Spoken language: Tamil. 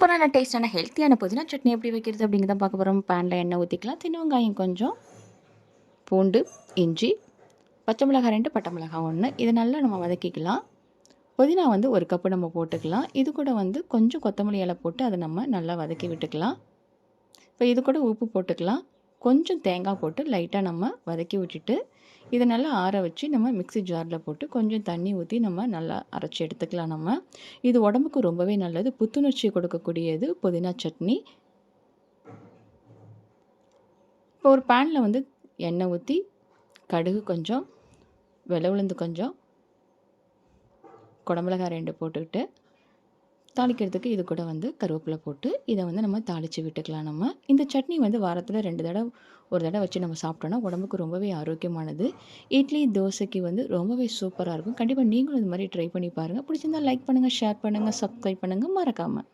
சூப்பரான டேஸ்டான ஹெல்த்தியான புதினா சட்னி எப்படி வைக்கிறது அப்படிங்கிறத பார்க்க போகிறோம் பேனில் எண்ணெய் ஊற்றிக்கலாம் சின்ன வெங்காயம் கொஞ்சம் பூண்டு இஞ்சி பச்சை மிளகாய் ரெண்டு பட்டை மிளகாய் ஒன்று இதை நல்லா நம்ம வதக்கிக்கலாம். புதினா வந்து ஒரு கப்பு நம்ம போட்டுக்கலாம். இது கூட வந்து கொஞ்சம் கொத்தமல்லி இலை போட்டு அதை நம்ம நல்லா வதக்கி விட்டுக்கலாம். இப்போ இது கூட உப்பு போட்டுக்கலாம். கொஞ்சம் தேங்காய் போட்டு லைட்டாக நம்ம வதக்கி விட்டுட்டு இதை நல்லா ஆற வச்சு நம்ம மிக்ஸி ஜாரில் போட்டு கொஞ்சம் தண்ணி ஊற்றி நம்ம நல்லா அரைச்சி எடுத்துக்கலாம் நம்ம. இது உடம்புக்கு ரொம்பவே நல்லது. புத்துணர்ச்சி கொடுக்கக்கூடியது புதினா சட்னி. இப்போ ஒரு பேனில் வந்து எண்ணெய் ஊற்றி கடுகு கொஞ்சம் வெள்ளை உளுந்து கொஞ்சம் குடமிளகாய் ரெண்டு போட்டுக்கிட்டு தாளிக்கிறதுக்கு இது கூட வந்து கருவேப்பிலை போட்டு இதை வந்து நம்ம தாளித்து விட்டுக்கலாம் நம்ம. இந்த சட்னி வந்து வாரத்தில் ரெண்டு தடவை ஒரு தடவை வச்சு நம்ம சாப்பிட்டோன்னா உடம்புக்கு ரொம்பவே ஆரோக்கியமானது. இட்லி தோசைக்கு வந்து ரொம்பவே சூப்பராக இருக்கும். கண்டிப்பாக நீங்களும் இது மாதிரி ட்ரை பண்ணி பாருங்கள் பிடிச்சிருந்தால் லைக் பண்ணுங்கள் ஷேர் பண்ணுங்கள் சப்ஸ்கிரைப் பண்ணுங்கள் மறக்காமல்